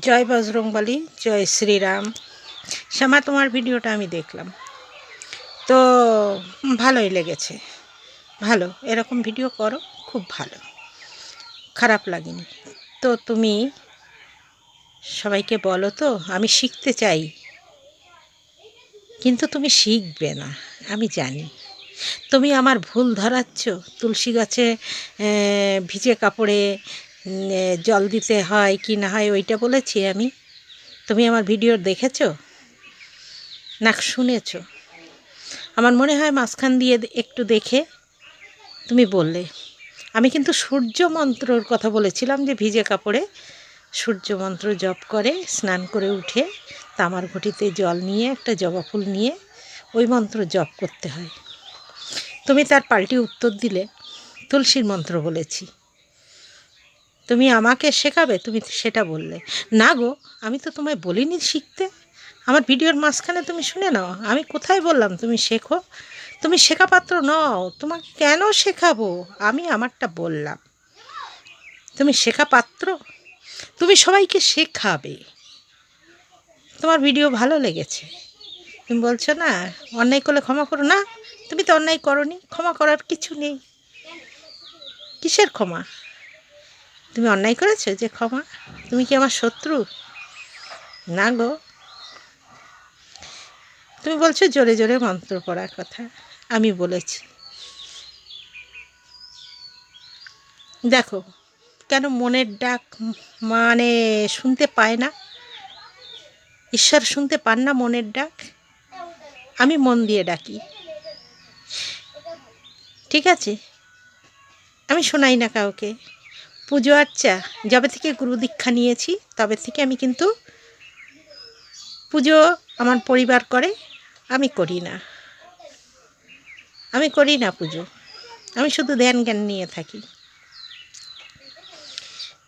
জয় বজরংবলী, জয় শ্রীরাম। শ্যামা, তোমার ভিডিওটা আমি দেখলাম। তো, ভালোই লেগেছে। ভালো, এরকম ভিডিও করো, খুব ভালো। খারাপ লাগেনি। তো তুমি সবাইকে বলো তো, আমি শিখতে চাই। কিন্তু তুমি শিখবে না, আমি জানি। তুমি আমার ভুল ধরাচ্ছ, তুলসী গাছে ভিজে কাপড়ে জল দিতে হয় কি না হয় ওইটা বলেছি আমি। তুমি আমার ভিডিও দেখেছ? না, শুনেছ। আমার মনে হয় মাঝখান দিয়ে একটু দেখে তুমি বললে। আমি কিন্তু সূর্য মন্ত্রর কথা বলেছিলাম যে ভিজে কাপড়ে সূর্য মন্ত্র জপ করে, স্নান করে উঠে, তামার ঘটিতে জল নিয়ে, একটা জবা ফুল নিয়ে ওই মন্ত্র জপ করতে হয়। তুমি তার পাল্টি উত্তর দিলে, তুলসীর মন্ত্র বলেছি। তুমি আমাকে শেখাবে, তুমি সেটা বললে। না গো, আমি তো তোমায় বলিনি শিখতে। আমার ভিডিওর মাঝখানে তুমি শুনে নাও, আমি কোথায় বললাম তুমি শেখো? তুমি শেখা পাত্র নও, তোমাকে কেন শেখাবো? আমি আমারটা বললাম। তুমি শেখা পাত্র তুমি সবাইকে শেখাবে। তোমার ভিডিও ভালো লেগেছে। তুমি বলছো, না, অন্যায় করলে ক্ষমা করো। না, তুমি তো অন্যায় করনি, ক্ষমা করার কিছু নেই। কিসের ক্ষমা? তুমি অন্যায় করেছ যে ক্ষমা? তুমি কি আমার শত্রু? না গো। তুমি বলছো জোরে জোরে মন্ত্র পড়ার কথা। আমি বলেছি। দেখো, কেন মনের ডাক মানে শুনতে পায় না? ঈশ্বর শুনতে পান না মনের ডাক? আমি মন দিয়ে ডাকি। ঠিক আছে? আমি শোনাই না কাউকে। পুজো আচ্ছা যবে থেকে গুরু দীক্ষা নিয়েছি, তবে থেকে আমি কিন্তু পুজো আমার পরিবার করে, আমি করি না। আমি করি না পুজো। আমি শুধু ধ্যান জ্ঞান নিয়ে থাকি।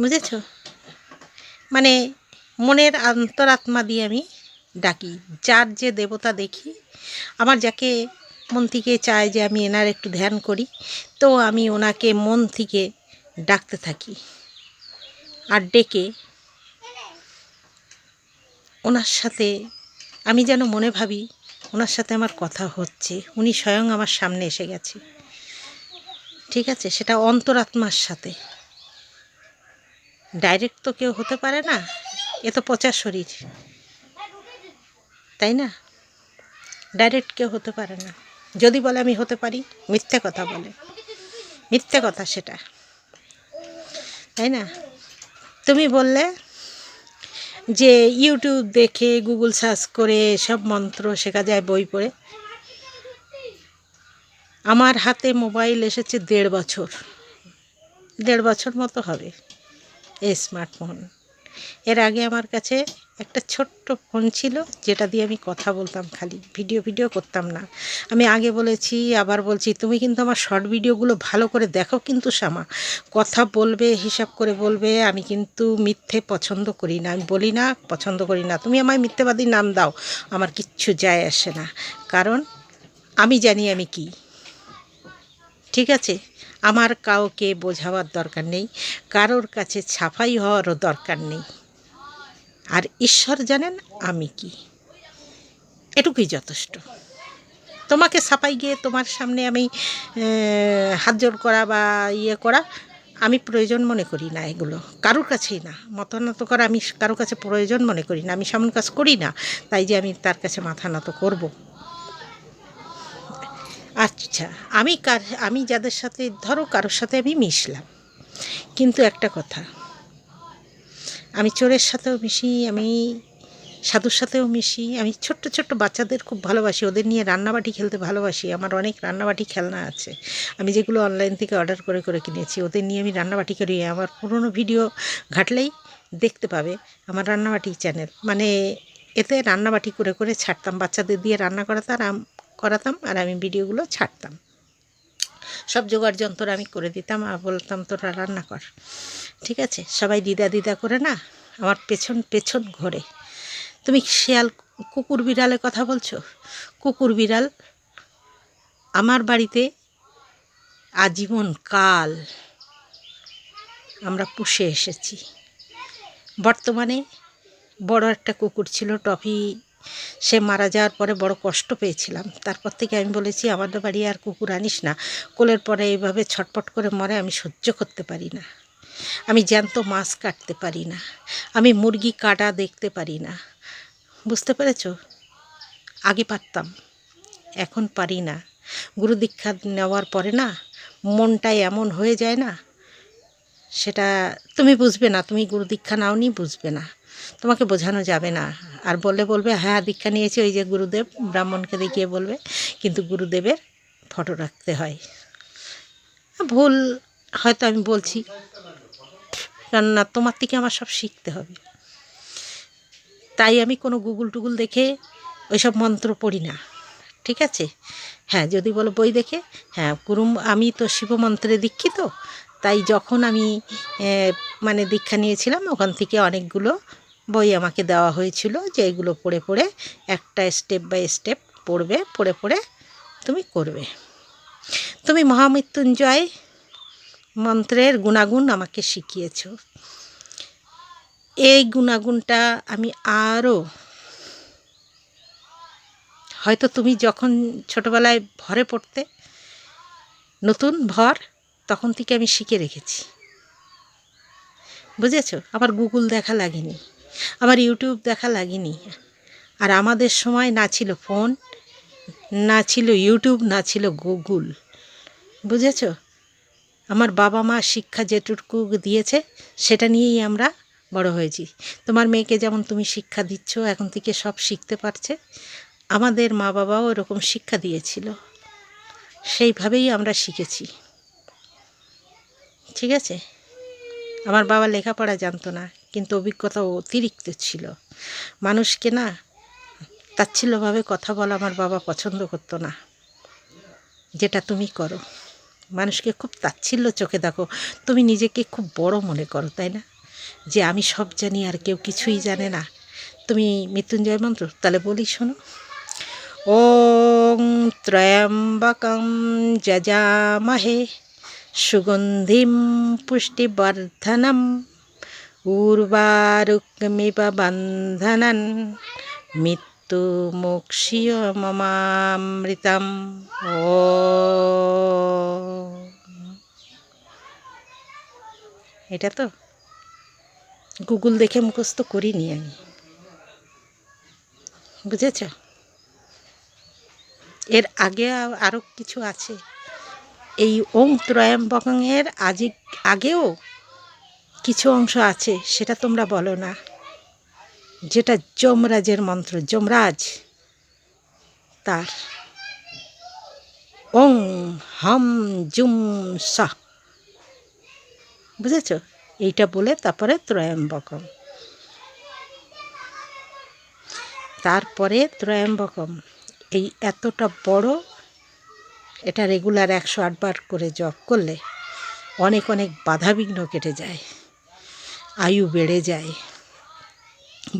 বুঝেছ? মানে মনের অন্তরাত্মা দিয়ে আমি ডাকি। যার যে দেবতা দেখি, আমার যাকে মন থেকে চায় যে আমি এনার একটু ধ্যান করি, তো আমি ওনাকে মন থেকে ডাকতে থাকি আর ডেকে ওনার সাথে আমি যেন মনে ভাবি ওনার সাথে আমার কথা হচ্ছে। উনি স্বয়ং আমার সামনে এসে গেছে। ঠিক আছে? সেটা অন্তরাত্মার সাথে। ডাইরেক্ট তো কেউ হতে পারে না। এ তো পচা শরীর। তাই না? ডাইরেক্ট কেউ হতে পারে না। যদি বলে আমি হতে পারি, মিথ্যে কথা বলে। মিথ্যে কথা সেটা। তাই না? তুমি বললে যে ইউটিউব দেখে গুগল সার্চ করে সব মন্ত্র শেখা যায়, বই পড়ে। আমার হাতে মোবাইল এসেছে দেড় বছর। দেড় বছর মতো হবে এই স্মার্টফোন এর আগে আমার কাছে একটা ছোট্ট ফোন ছিল, যেটা দিয়ে আমি কথা বলতাম খালি, ভিডিও ভিডিও করতাম না। আমি আগে বলেছি, আবার বলছি, তুমি কিন্তু আমার শর্ট ভিডিওগুলো ভালো করে দেখো কিন্তু শ্যামা কথা বলবে, হিসাব করে বলবে, আমি কিন্তু মিথ্যে পছন্দ করি না। আমি বলি, না, পছন্দ করি না। তুমি আমায় মিথ্যেবাদী নাম দাও, আমার কিচ্ছু যায় আসে না। কারণ আমি জানি আমি কি। ঠিক আছে? আমার কাউকে বোঝাবার দরকার নেই, কারোর কাছে ছাফাই হওয়ারও দরকার নেই। আর ঈশ্বর জানেন আমি কি। এটুকুই যথেষ্ট। তোমাকে ছাপাই গিয়ে তোমার সামনে আমি হাত জোর করা বা ইয়ে করা আমি প্রয়োজন মনে করি না এগুলো। কারোর কাছেই না। মতানত করা আমি কারোর কাছে প্রয়োজন মনে করি না। আমি সেমন কাজ করি না, তাই যে আমি তার কাছে মাথা নত করব। আচ্ছা আমি কার, আমি যাদের সাথে, ধরো কারোর সাথে আমি মিশলাম। কিন্তু একটা কথা, আমি চোরের সাথেও মিশি, আমি সাধুর সাথেও মিশি, আমি ছোট্ট ছোট্ট বাচ্চাদের খুব ভালোবাসি, ওদের নিয়ে রান্নাবাটি খেলতে ভালোবাসি, আমার অনেক রান্নাবাটি খেলনা আছে। আমি যেগুলো অনলাইন থেকে অর্ডার করে করে কিনেছি, ওদের নিয়ে আমি রান্নাবাটি করি, আমার পুরনো ভিডিও ঘাটলেই দেখতে পাবে আমার রান্নাবাটি চ্যানেল মানে এতে রান্নাবাটি করে করে ছাড়তাম, বাচ্চাদের দিয়ে রান্না করাতাম করাতাম আর আমি ভিডিওগুলো ছাড়তাম। সব জোগাড় যন্ত্র আমি করে দিতাম আর বলতাম, তোরা রান্না কর। ঠিক আছে? সবাই দিদা দিদা করে না, আমার পেছন পেছন ঘোরে। তুমি শিয়াল কুকুর বিড়ালের কথা বলছো? কুকুর বিড়াল আমার বাড়িতে আজীবন কাল আমরা পুষে এসেছি। বর্তমানে বড় একটা কুকুর ছিল টফি সে মারা যাওয়ার পরে বড় কষ্ট পেয়েছিলাম। তারপর থেকে আমি বলেছি আমাদের বাড়ি আর কুকুর আনিস না। কোলের পরে এইভাবে ছটপট করে মরে আমি সহ্য করতে পারি না। আমি জ্যান্ত মাছ কাটতে পারি না। আমি মুরগি কাটা দেখতে পারি না। বুঝতে পেরেছ? আগে পারতাম, এখন পারি না। গুরু দীক্ষা নেওয়ার পরে না, মনটা এমন হয়ে যায় না। সেটা তুমি বুঝবে না, তুমি গুরু দীক্ষা নাওনি বুঝবে না। তোমাকে বোঝানো যাবে না। আর বললে বলবে হ্যাঁ দীক্ষা নিয়েছি। ওই যে গুরুদেব ব্রাহ্মণকে দেখিয়ে বলবে, কিন্তু গুরুদেবের ফটো রাখতে হয়। ভুল, হয়তো আমি বলছি। কেননা তোমার থেকে আমার সব শিখতে হবে। তাই আমি কোনো গুগল টুগুল দেখে ওইসব মন্ত্র পড়ি না। ঠিক আছে? হ্যাঁ যদি বলো বই দেখে হ্যাঁ গুরু আমি তো শিবমন্ত্রে দীক্ষিত। তাই যখন আমি মানে দীক্ষা নিয়েছিলাম, ওখান থেকে অনেকগুলো বই আমাকে দেওয়া হয়েছিল যে এগুলো পড়ে পড়ে একটা স্টেপ বাই স্টেপ পড়বে, পড়ে পড়ে তুমি করবে। তুমি মহামৃত্যুঞ্জয় মন্ত্রের গুণাগুণ আমাকে শিখিয়েছ। এই গুণাগুণটা আমি আরও হয়তো তুমি যখন ছোটোবেলায় ভরে পড়তে, নতুন ভর তখন থেকে আমি শিখে রেখেছি। বুঝেছ? আমার গুগল দেখা লাগেনি। আমার ইউটিউব দেখা লাগেনি। আর আমাদের সময় না ছিল ফোন, না ছিল ইউটিউব, না ছিল গুগল। বুঝেছ? আমার বাবা মা শিক্ষা যেটুকু দিয়েছে, সেটা নিয়েই আমরা বড় হয়েছি। তোমার মেয়েকে যেমন তুমি শিক্ষা দিচ্ছ, এখন থেকে সব শিখতে পারছে। আমাদের মা বাবাও এরকম শিক্ষা দিয়েছিল। সেইভাবেই আমরা শিখেছি। ঠিক আছে? আমার বাবা লেখাপড়া জানতো না। কিন্তু অভিজ্ঞতা অতিরিক্ত ছিল। মানুষকে না তাচ্ছিল্যভাবে কথা বলা আমার বাবা পছন্দ করতো না। যেটা তুমি করো। মানুষকে খুব তাচ্ছিল্য চোখে দেখো। তুমি নিজেকে খুব বড় মনে করো, তাই না? যে আমি সব জানি, আর কেউ কিছুই জানে না। তুমি মৃত্যুঞ্জয় মন্ত্র? তাহলে বলি, শোনো। ওং ত্রয়ম্বকম যজামহে সুগন্ধিম পুষ্টিবর্ধনম উর্বারুকমিব বন্ধনন মৃত্যু মোক্ষীয় মমামৃতম ও এটা তো গুগল দেখে মুখস্থ করিনি আমি বুঝেছ এর আগে আরও কিছু আছে এই ওং ত্রয়ম্বকের আজি আগেও কিছু অংশ আছে, সেটা তোমরা বলো না। যেটা যমরাজের মন্ত্র, যমরাজ তার। ওং হম জুম সা। বুঝেছ? এইটা বলে তারপরে ত্রয়ম্বকম। তারপরে ত্রয়ম্বকম। এই এতটা বড়, এটা রেগুলার একশো আটবার করে জপ করলে অনেক অনেক বাধাবিঘ্ন কেটে যায়। আয়ু বেড়ে যায়,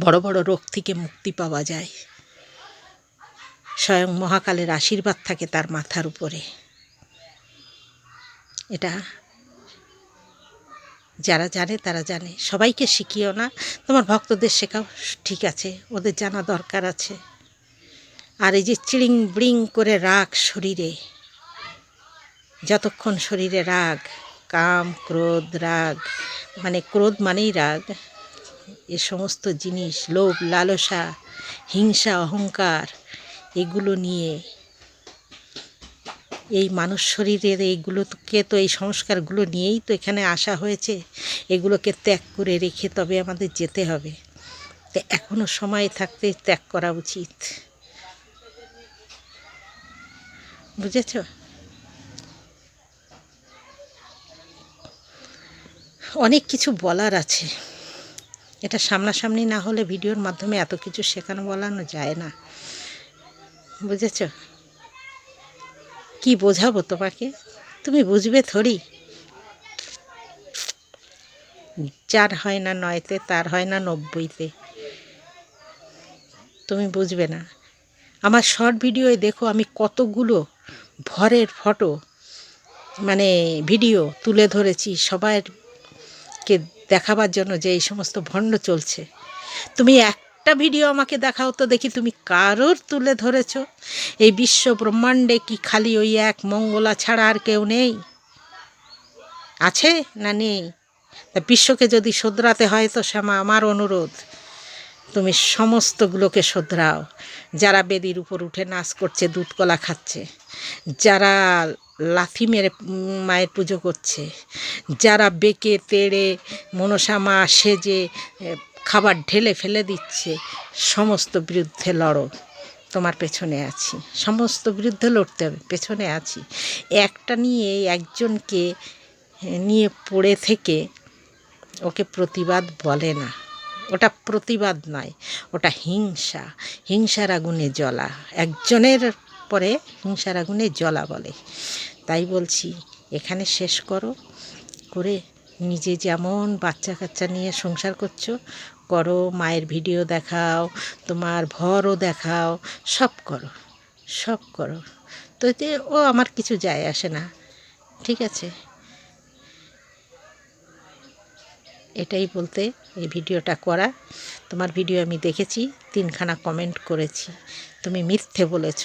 বড় বড় রোগ থেকে মুক্তি পাওয়া যায়। স্বয়ং মহাকালের আশীর্বাদ থাকে তার মাথার উপরে। এটা যারা জানে তারা জানে। সবাইকে শিখিও না, তোমার ভক্তদের শেখাও ঠিক আছে, ওদের জানা দরকার আছে। আর এই যে চিড়িং বিড়িং করে রাগ শরীরে, যতক্ষণ শরীরে রাগ কাম, ক্রোধ, রাগ মানে ক্রোধ মানেই রাগ। এ সমস্ত জিনিস, লোভ, লালসা, হিংসা, অহংকার, এগুলো নিয়ে এই মানুষ শরীরের এইগুলোকে তো, এই সংস্কারগুলো নিয়েই তো এখানে আসা হয়েছে। এগুলোকে ত্যাগ করে রেখে তবে আমাদের যেতে হবে। তো এখনও সময় থাকতে ত্যাগ করা উচিত। বুঝেছ? অনেক কিছু বলার আছে। এটা সামনাসামনি না হলে ভিডিওর মাধ্যমে এত কিছু শেখানো বলানো যায় না। বুঝেছ? কি বোঝাবো তোমাকে? তুমি বুঝবে থরি যার হয় না নয়তে, তার হয় না নব্বইতে। তুমি বুঝবে না। আমার শর্ট ভিডিওয়ে দেখো আমি কতগুলো ভরের ফটো মানে ভিডিও তুলে ধরেছি। সবাইকে দেখাবার জন্য যে এই সমস্ত ভণ্ড চলছে। তুমি একটা ভিডিও আমাকে দেখাও তো দেখি তুমি কারোর তুলে ধরেছ। এই বিশ্ব ব্রহ্মাণ্ডে কি খালি ওই এক মঙ্গলা ছাড়া আর কেউ নেই? আছে না নেই? তা বিশ্বকে যদি শোধরাতে হয় তো শ্যামা, আমার অনুরোধ, তুমি সমস্তগুলোকে শোধরাও। যারা বেদির উপর উঠে নাচ করছে দুধ কলা খাচ্ছে, যারা লাথি মেরে মায়ের পুজো করছে। যারা বেঁকে, তেড়ে, মনসা মা সেজে খাবার ঢেলে ফেলে দিচ্ছে, সমস্ত বিরুদ্ধে লড়ো। তোমার পেছনে আছি। সমস্ত বিরুদ্ধে লড়তে হবে, পেছনে আছি। একটা নিয়ে একজনকে নিয়ে পড়ে থেকে ওকে প্রতিবাদ বলে না। ওটা প্রতিবাদ নয়, ওটা হিংসা। হিংসার আগুনে জ্বলা। একজনের পরে হিংসার আগুনে জ্বলা বলে। তাই বলছি, এখানে শেষ করো। করে নিজে যেমন বাচ্চা কাচ্চা নিয়ে সংসার করছ, করো, মায়ের ভিডিও দেখাও, তোমার ভরও দেখাও, সব করো সব করো। তো এতে ও আমার কিছু যায় আসে না, ঠিক আছে? এটাই বলতে এই ভিডিওটা করা। তোমার ভিডিও আমি দেখেছি, তিনখানা কমেন্ট করেছি। তুমি মিথ্যে বলেছ।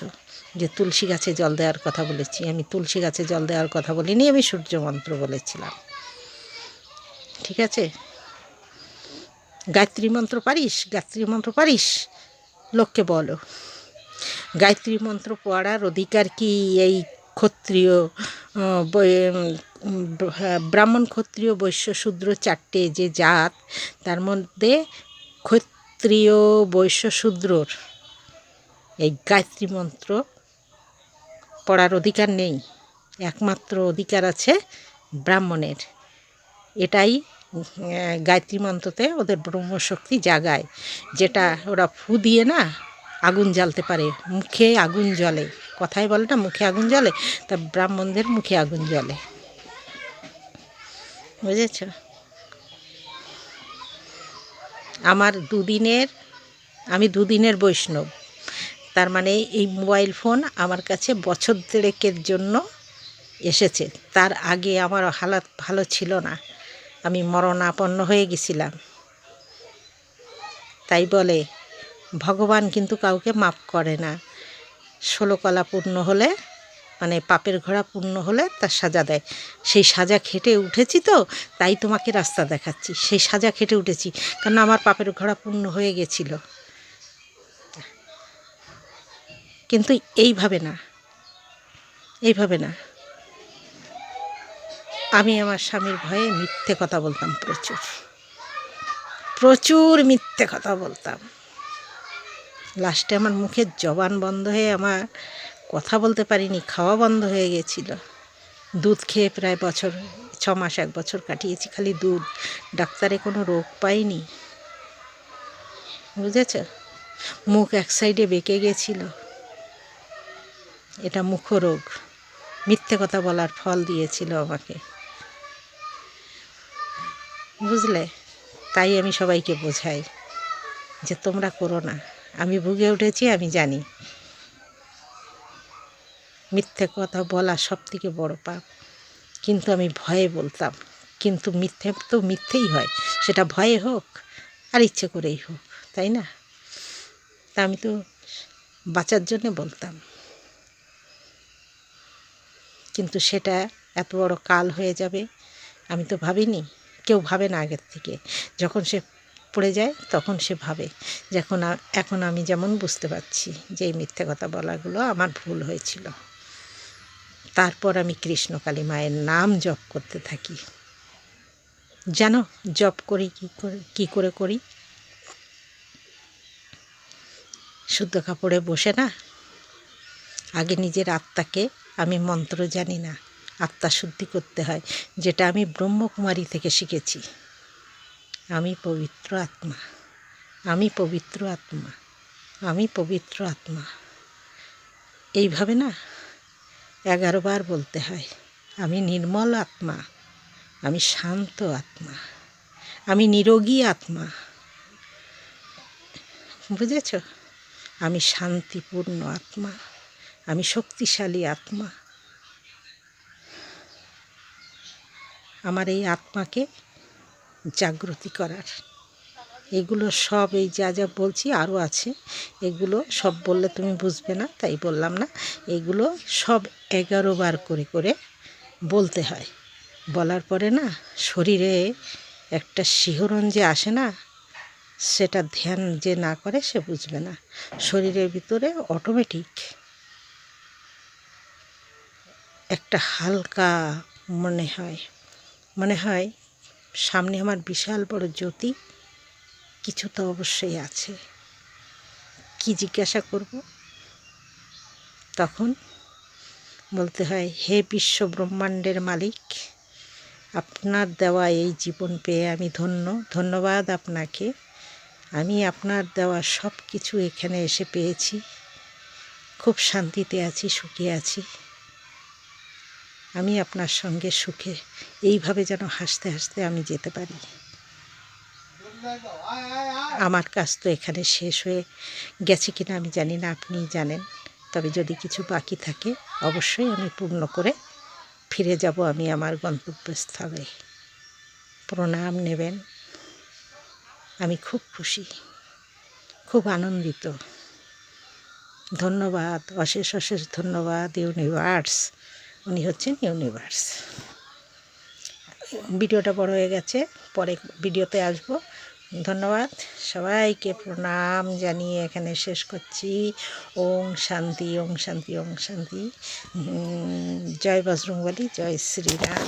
যে তুলসী গাছে জল দেওয়ার কথা বলেছি আমি তুলসী গাছে জল দেওয়ার কথা বলিনি আমি সূর্য মন্ত্র বলেছিলাম। ঠিক আছে? গায়ত্রী মন্ত্র পারিস? গায়ত্রী মন্ত্র পারিস? লোককে বলো। গায়ত্রী মন্ত্র পড়ার অধিকার কি এই ক্ষত্রিয় হ্যাঁ, ব্রাহ্মণ ক্ষত্রিয় বৈশ্য শূদ্র চারটে যে জাত তার মধ্যে ক্ষত্রিয় বৈশ্য শূদ্রর এই গায়ত্রী মন্ত্র পড়ার অধিকার নেই। একমাত্র অধিকার আছে ব্রাহ্মণের। এটাই গায়ত্রী মন্ত্রতে ওদের ব্রহ্মশক্তি জাগায়। যেটা ওরা ফু দিয়ে না, আগুন জ্বালতে পারে। মুখে আগুন জ্বলে। কথায় বলে না, মুখে আগুন জ্বলে। তা ব্রাহ্মণদের মুখে আগুন জ্বলে। বুঝেছ? আমার দুদিনের, আমি দুদিনের বৈষ্ণব। তার মানে এই মোবাইল ফোন আমার কাছে বছর দেড়েকের জন্য এসেছে। তার আগে আমার হালাত ভালো ছিল না। আমি মরণাপন্ন হয়ে গেছিলাম। তাই বলে, ভগবান কিন্তু কাউকে মাপ করে না। ষোলো কলা পূর্ণ হলে মানে পাপের ঘোড়া পূর্ণ হলে তার সাজা দেয়। সেই সাজা খেটে উঠেছি তো, তাই তোমাকে রাস্তা দেখাচ্ছি। সেই সাজা খেটে উঠেছি কারণ আমার পাপের ঘোড়া পূর্ণ হয়ে গেছিল। কিন্তু এইভাবে না। এইভাবে না। আমি আমার স্বামীর ভয়ে মিথ্যে কথা বলতাম প্রচুর। প্রচুর মিথ্যে কথা বলতাম। লাস্টে আমার মুখের জবান বন্ধ হয়ে আমার কথা বলতে পারিনি, খাওয়া বন্ধ হয়ে গেছিল। দুধ খেয়ে প্রায় বছর, ছ মাস, এক বছর কাটিয়েছি, খালি দুধ। ডাক্তারে কোনো রোগ পাইনি। বুঝেছ? মুখ এক সাইডে বেঁকে গেছিল। এটা মুখরোগ। মিথ্যে কথা বলার ফল দিয়েছিল আমাকে। বুঝলে? তাই আমি সবাইকে বোঝাই যে তোমরা করো না। আমি ভুগে উঠেছি, আমি জানি। মিথ্যে কথা বলা সব থেকে বড় পাপ। কিন্তু আমি ভয়ে বলতাম, কিন্তু মিথ্যে তো মিথ্যেই হয়। সেটা ভয়ে হোক আর ইচ্ছে করেই হোক, তাই না? তা আমি তো বাঁচার জন্যে বলতাম। কিন্তু সেটা এত বড় কাল হয়ে যাবে, আমি তো ভাবিনি। কেউ ভাবে না আগের থেকে। যখন সে পড়ে যায়, তখন সে ভাবে। যখন এখন আমি যেমন বুঝতে পারছি যে এই মিথ্যে কথা বলাগুলো আমার ভুল হয়েছিল। তারপর আমি কৃষ্ণকালী মায়ের নাম জপ করতে থাকি। জানো জপ করি, কী করে কী করে করি? শুদ্ধ কাপড়ে বসে না? আগে নিজের আত্মাকে আমি মন্ত্র জানি না, আত্মা শুদ্ধি করতে হয়, যেটা আমি ব্রহ্মকুমারী থেকে শিখেছি। আমি পবিত্র আত্মা, আমি পবিত্র আত্মা, আমি পবিত্র আত্মা। এইভাবে না, এগারো বার বলতে হয়, আমি নির্মল আত্মা, আমি শান্ত আত্মা, আমি নিরোগী আত্মা। বুঝেছ? আমি শান্তিপূর্ণ আত্মা। আমি শক্তিশালী আত্মা। আমার এই আত্মাকে জাগ্রতি করার। এগুলো সব এই যা যা বলছি আরও আছে। এগুলো সব বললে তুমি বুঝবে না, তাই বললাম না। এগুলো সব এগারো বার করে করে বলতে হয়। বলার পরে না শরীরে একটা শিহরণ যে আসে না, সেটা ধ্যান যে না করে সে বুঝবে না। শরীরের ভিতরে অটোমেটিক একটা হালকা মনে হয়। মনে হয় সামনে আমার বিশাল বড় জ্যোতি। কিছু তো অবশ্যই আছে। কি জিজ্ঞাসা করব? তখন বলতে হয়, হে বিশ্ব ব্রহ্মাণ্ডের মালিক, আপনার দেওয়া এই জীবন পেয়ে আমি ধন্য। ধন্যবাদ আপনাকে। আমি আপনার দেওয়া সব কিছু এখানে এসে পেয়েছি। খুব শান্তিতে আছি, সুখে আছি। আমি আপনার সঙ্গে সুখে এইভাবে যেন হাসতে হাসতে আমি যেতে পারি। আমার কাজ তো এখানে শেষ হয়ে গেছে কিনা আমি জানি না, আপনি জানেন। তবে যদি কিছু বাকি থাকে, অবশ্যই আমি পূর্ণ করে ফিরে যাব আমি আমার গন্তব্যস্থলে। প্রণাম নেবেন। আমি খুব খুশি, খুব আনন্দিত। ধন্যবাদ, অশেষ অশেষ ধন্যবাদ, ইউনিভার্স। উনি হচ্ছেন ইউনিভার্স। ভিডিওটা বড় হয়ে গেছে, পরে ভিডিওতে আসব। ধন্যবাদ সবাইকে, প্রণাম জানিয়ে এখানে শেষ করছি। ওং শান্তি ওং শান্তি ওং শান্তি। জয় বজরংবলী, জয় শ্রীরাম।